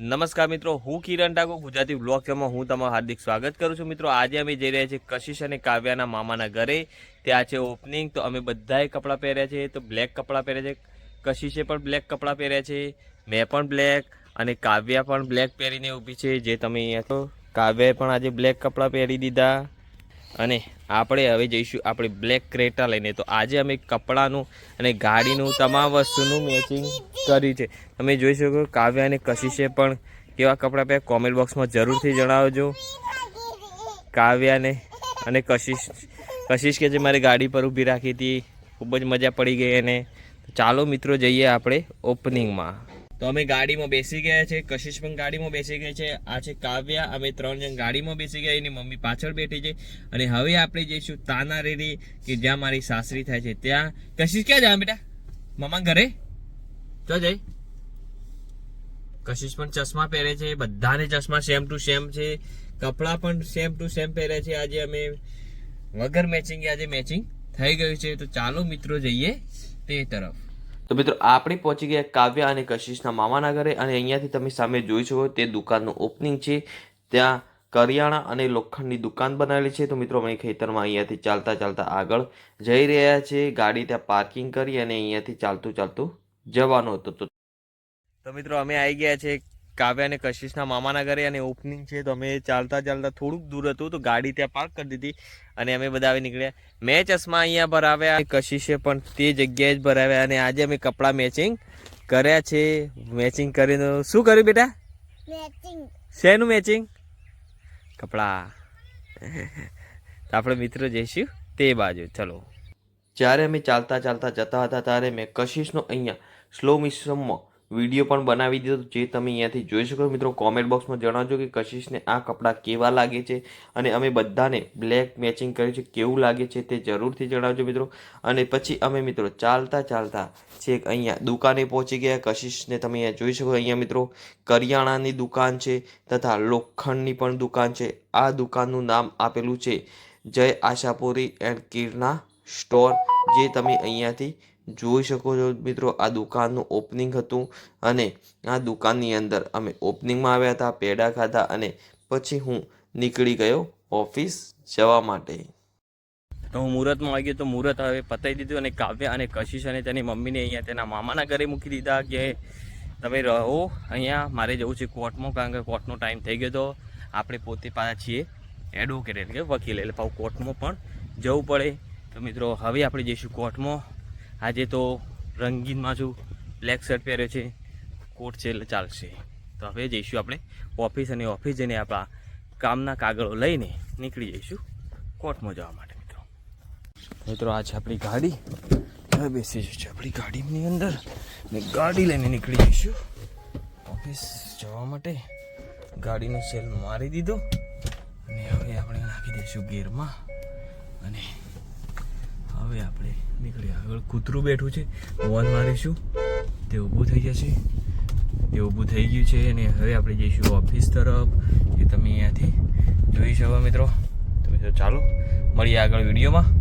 નમસ્કાર મિત્રો, હું કિરણ ઠાકોર, ગુજરાતી બ્લોગ શોમાં હું તમારું હાર્દિક સ્વાગત કરું છું. મિત્રો, આજે અમે જઈ રહ્યા છીએ કશિશ અને કાવ્યાના મામાના ઘરે. ત્યાં છે ઓપનિંગ તો અમે બધાએ કપડાં પહેર્યા છે. તો બ્લેક કપડાં પહેર્યા છે. કશિશે પણ બ્લેક કપડાં પહેર્યા છે. મેં પણ બ્લેક અને કાવ્યા પણ બ્લેક પહેરીને ઊભી છે. જે તમે અહીંયા તો કાવ્યાએ પણ આજે બ્લેક કપડાં પહેરી દીધા. અને આપણે હવે જઈશું આપણે બ્લેક ક્રેટા લઈને. તો આજે અમે કપડાનું અને ગાડીનું તમામ વસ્તુનું મેચિંગ કરી છે. તમે જોઈ શકો કાવ્યા અને કશિશે પણ કેવા કપડાં પહેર્યા? કોમેન્ટ બોક્સમાં જરૂરથી જણાવજો. કાવ્યાને અને કશિશ કશિશ કે જે મારી ગાડી પર ઊભી રાખી હતી. ખૂબ જ મજા પડી ગઈ એને. ચાલો મિત્રો જઈએ આપણે ઓપનિંગમાં તો અમે ગાડીમાં બેસી ગયા છે, કશિશ પણ ગાડીમાં બેસી ગઈ છે, આ છે કાવ્યા, અમે ત્રણ જણ ગાડીમાં બેસી ગયા, એની મમ્મી પાછળ બેઠી છે. અને હવે આપણે જઈશું તાના રેડી કે જ્યાં મારી સાસરી થાય છે. ત્યાં કશિશ ક્યાં જાય બેટા? મમ્મા ઘરે? તો જઈ. કશિશ પણ ચશ્મા પહેરે છે, બધાને ચશ્મા સેમ ટુ સેમ છે. કપડાં પણ સેમ ટુ સેમ પહેરે છે. આજે અમે વગર મેચિંગ આજે મેચિંગ થઈ ગયું છે. તો ચાલો મિત્રો જઈએ તે તરફ. તો મિત્રો, આપણે પહોંચી ગયા કાવ્યા અને કશિશના મામાના ઘરે અને અહીંયાથી તમે સામે જોઈ શકો તે દુકાનનું ઓપનિંગ છે. ત્યાં કરિયાણા અને લોખંડની દુકાન બનાવેલી છે. તો મિત્રો, અમે ખેતરમાં અહીંયાથી ચાલતા ચાલતા આગળ જઈ રહ્યા છે ગાડી ત્યાં પાર્કિંગ કરી અને અહીંયાથી ચાલતું ચાલતું જવાનું હતું. તો મિત્રો, અમે આવી ગયા છે કાવ્યા અને કશિશના મામાના ઘરે અને ઓપનિંગ છે તો અમે ચાલતા ચાલતા થોડુંક દૂર હતું તો ગાડી ત્યાં પાર્ક કરી દીધી અને અમે બધા આવી નીકળ્યા. મેં ચશ્મા અહીંયા ભરાવ્યા કશિશે પણ તે જગ્યાએ જ ભરાવ્યા અને આજે અમે કપડાં મેચિંગ કર્યા છે. મેચિંગ કરીને શું કર્યું બેટા? શેનું મેચિંગ કપડાં. તો આપણે મિત્રો જઈશું તે બાજુ. ચલો. જ્યારે અમે ચાલતા ચાલતા જતા હતા ત્યારે મેં કશિશનો અહીંયા સ્લો મિશ્રમમાં વીડિયો પણ બનાવી દીધો જે તમે અહીંયાથી જોઈ શકો મિત્રો કોમેન્ટ બોક્સમાં જણાવજો કે કશિશને આ કપડાં કેવા લાગે છે અને અમે બધાને બ્લેક મેચિંગ કર્યું છે. કેવું લાગે છે તે જરૂરથી જણાવજો મિત્રો. અને પછી અમે મિત્રો ચાલતા ચાલતા છેક અહીંયા દુકાને પહોંચી ગયા. કશિશને તમે અહીંયા જોઈ શકો અહીંયા મિત્રો, કરિયાણાની દુકાન છે તથા લોખંડની પણ દુકાન છે. આ દુકાનનું નામ આપેલું છે જય આશાપુરી એન્ડ કિરના સ્ટોર જે તમે અહીંયાથી જોઈ શકો છો. મિત્રો, આ દુકાનનું ઓપનિંગ હતું અને આ દુકાનની અંદર અમે ઓપનિંગમાં આવ્યા હતા, પેડા ખાધા અને પછી હું નીકળી ગયો ઓફિસ જવા માટે. તો હું મુહૂર્તમાં આવી ગયો તો મુહૂર્ત હવે પતાવી દીધું અને કાવ્ય અને કશિશ અને તેની મમ્મીને અહીંયા તેના મામાના ઘરે મૂકી દીધા કે તમે રહો અહીંયા, મારે જવું છે કોર્ટમાં કારણ કે કોર્ટનો ટાઈમ થઈ ગયો તો આપણે પોતે પાછા છીએ એડવોકેટ એટલે કે વકીલ એટલે પાછું કોર્ટમાં પણ જવું પડે. તો મિત્રો, હવે આપણે જઈશું કોર્ટમાં. આજે તો રંગીનમાં છું બ્લેક શર્ટ પહેર્યો છે. કોટ છે એટલે ચાલશે. તો હવે જઈશું આપણે ઓફિસ અને ઓફિસ જઈને આપણા કામના કાગળો લઈને નીકળી જઈશું કોર્ટમાં જવા માટે, મિત્રો. મિત્રો, આ છે આપણી ગાડી. હવે બેસી જઈશું આપણી ગાડીની અંદર ને ગાડી લઈને નીકળી જઈશું. ઓફિસ જવા માટે ગાડીનો સેલ મારી દીધો. અને હવે આપણે નાખી દઈશું ગેરમાં. અને હવે આપણે નીકળી આગળ. કૂતરું બેઠું છે. હોર્ન મારીશું. તે ઊભું થઈ જશે. તે ઊભું થઈ ગયું છે અને હવે આપણે જઈશું ઓફિસ તરફ એ તમે અહીંયાથી જોઈ શકો મિત્રો. તો મિત્રો ચાલો, મળીએ આગળ વિડીયોમાં.